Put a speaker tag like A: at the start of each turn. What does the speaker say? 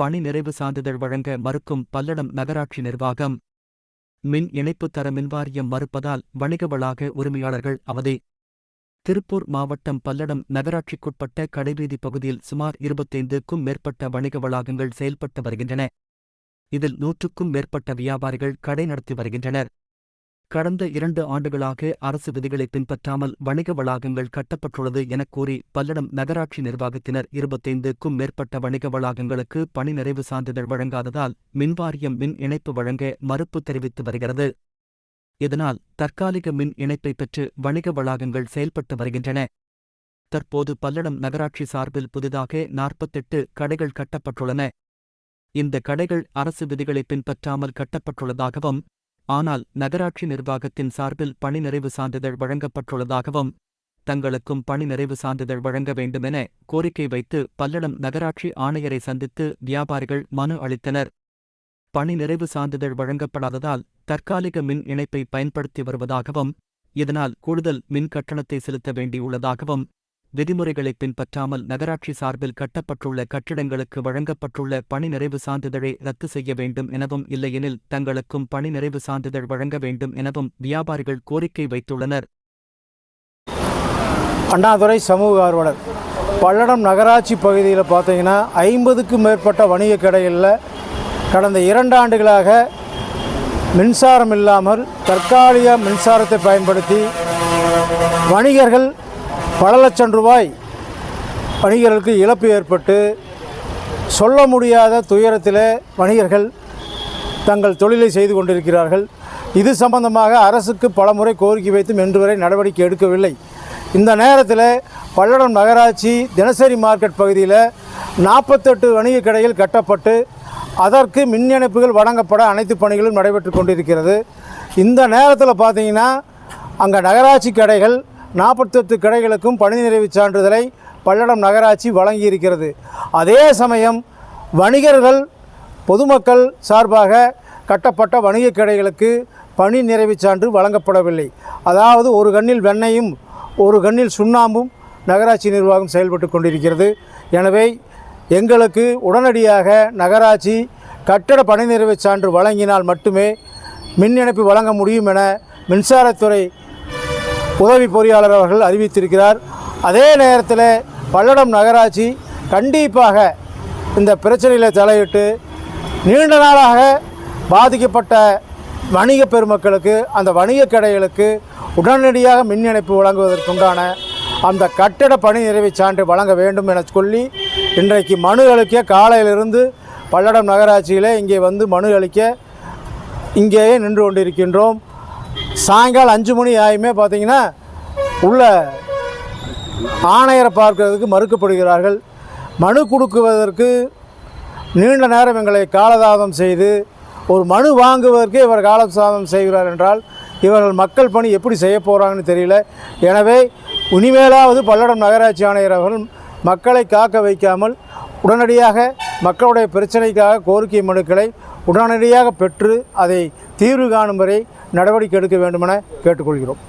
A: பணி நிறைவு சான்றிதழ் வழங்க மறுக்கும் பல்லடம் நகராட்சி நிர்வாகம். மின் இணைப்பு தர மின்வாரியம் மறுப்பதால் வணிக வளாக உரிமையாளர்கள் அவதி. திருப்பூர் மாவட்டம் பல்லடம் நகராட்சிக்குட்பட்ட கடைவீதி பகுதியில் சுமார் இருபத்தைந்துக்கும் மேற்பட்ட வணிக வளாகங்கள் செயல்பட்டு வருகின்றன. இதில் நூற்றுக்கும் மேற்பட்ட வியாபாரிகள் கடை நடத்தி வருகின்றனர். கடந்த இரண்டு ஆண்டுகளாக அரசு விதிகளை பின்பற்றாமல் வணிக வளாகங்கள் கட்டப்பட்டுள்ளது எனக் கூறி பல்லடம் நகராட்சி நிர்வாகத்தினர் இருபத்தைந்துக்கும் மேற்பட்ட வணிக வளாகங்களுக்கு பணி நிறைவு சான்றிதழ் வழங்காததால் மின்வாரியம் மின் இணைப்பு வழங்க மறுப்பு தெரிவித்து வருகிறது. இதனால் தற்காலிக மின் இணைப்பை பெற்று வணிக வளாகங்கள் செயல்பட்டு வருகின்றன. தற்போது பல்லடம் நகராட்சி சார்பில் புதிதாக நாற்பத்தெட்டு கடைகள் கட்டப்பட்டுள்ளன. இந்த கடைகள் அரசு விதிகளை பின்பற்றாமல் கட்டப்பட்டுள்ளதாகவும் ஆனால் நகராட்சி நிர்வாகத்தின் சார்பில் பணி நிறைவு சான்றிதழ் வழங்கப்பட்டுள்ளதாகவும் தங்களுக்கும் பணி நிறைவு சான்றிதழ் வழங்க வேண்டுமென கோரிக்கை வைத்து பல்லடம் நகராட்சி ஆணையரை சந்தித்து வியாபாரிகள் மனு அளித்தனர். பணி நிறைவு சான்றிதழ் வழங்கப்படாததால் தற்காலிக மின் இணைப்பை பயன்படுத்தி வருவதாகவும் இதனால் கூடுதல் மின் கட்டணத்தை செலுத்த வேண்டியுள்ளதாகவும் விதிமுறைகளை பின்பற்றாமல் நகராட்சி சார்பில் கட்டப்பட்டுள்ள கட்டிடங்களுக்கு வழங்கப்பட்டுள்ள பணி நிறைவு சான்றிதழை ரத்து செய்ய வேண்டும் எனவும் இல்லையெனில் தங்களுக்கும் பணி நிறைவு சான்றிதழ் வழங்க வேண்டும் எனவும் வியாபாரிகள் கோரிக்கை வைத்துள்ளனர்.
B: அண்ணாதுரை சமூக ஆர்வலர் பல்லடம் நகராட்சி பகுதியில் பார்த்தீங்கன்னா ஐம்பதுக்கும் மேற்பட்ட வணிக கடைகளில் கடந்த இரண்டு ஆண்டுகளாக மின்சாரம் இல்லாமல் தற்காலிக மின்சாரத்தை பயன்படுத்தி வணிகர்கள் பல லட்சம் ரூபாய் வணிகர்களுக்கு இழப்பு ஏற்பட்டு சொல்ல முடியாத துயரத்தில் வணிகர்கள் தங்கள் தொழிலை செய்து கொண்டிருக்கிறார்கள். இது சம்பந்தமாக அரசுக்கு பலமுறை கோரிக்கை வைத்தும் இன்று வரை நடவடிக்கை எடுக்கவில்லை. இந்த நேரத்தில் பல்லடம் நகராட்சி தினசரி மார்க்கெட் பகுதியில் நாற்பத்தெட்டு வணிக கடைகள் கட்டப்பட்டு அதற்கு மின் இணைப்புகள் வழங்கப்பட அனைத்து பணிகளும் நடைபெற்று கொண்டிருக்கிறது. இந்த நேரத்தில் பார்த்திங்கன்னா அங்கே நகராட்சி கடைகள் நாற்பத்தெட்டு கடைகளுக்கும் பணி நிறைவு சான்றிதழை பல்லடம் நகராட்சி வழங்கியிருக்கிறது. அதே சமயம் வணிகர்கள் பொதுமக்கள் சார்பாக கட்டப்பட்ட வணிக கடைகளுக்கு பணி நிறைவு சான்று வழங்கப்படவில்லை. அதாவது ஒரு கண்ணில் வெண்ணையும் ஒரு கண்ணில் சுண்ணாம்பும் நகராட்சி நிர்வாகம் செயல்பட்டு கொண்டிருக்கிறது. எனவே எங்களுக்கு உடனடியாக நகராட்சி கட்டட பணி நிறைவு சான்று வழங்கினால் மட்டுமே மின் இணைப்பு வழங்க முடியும் என மின்சாரத்துறை உதவி பொறியாளர் அவர்கள் அறிவித்திருக்கிறார். அதே நேரத்தில் பல்லடம் நகராட்சி கண்டிப்பாக இந்த பிரச்சனையில் தலையிட்டு நீண்ட நாளாக பாதிக்கப்பட்ட வணிக பெருமக்களுக்கு அந்த வணிக கடைகளுக்கு உடனடியாக மின் இணைப்பு வழங்குவதற்குண்டான அந்த கட்டட பணி நிறைவு சான்று வழங்க வேண்டும் என சொல்லி இன்றைக்கு மனு அளிக்க காலையிலிருந்து பல்லடம் நகராட்சியில் இங்கே வந்து மனு அளிக்க இங்கேயே நின்று கொண்டிருக்கின்றோம். சாயங்காலம் அஞ்சு மணி ஆயுமே பார்த்தீங்கன்னா உள்ள ஆணையரை பார்க்கிறதுக்கு மறுக்கப்படுகிறார்கள். மனு கொடுக்குவதற்கு நீண்ட நேரம் எங்களை காலதாதம் செய்து ஒரு மனு வாங்குவதற்கே இவர் காலதாமதம் செய்கிறார் என்றால் இவர்கள் மக்கள் பணி எப்படி செய்ய போகிறாங்கன்னு தெரியல. எனவே இனிமேலாவது பல்லடம் நகராட்சி ஆணையர் அவர்கள் மக்களை காக்க வைக்காமல் உடனடியாக மக்களுடைய பிரச்சனைக்காக கோரிக்கை மனுக்களை உடனடியாக பெற்று அதை தீர்வு காணும் வரை நடவடிக்கை எடுக்க வேண்டுமென கேட்டுக்கொள்கிறோம்.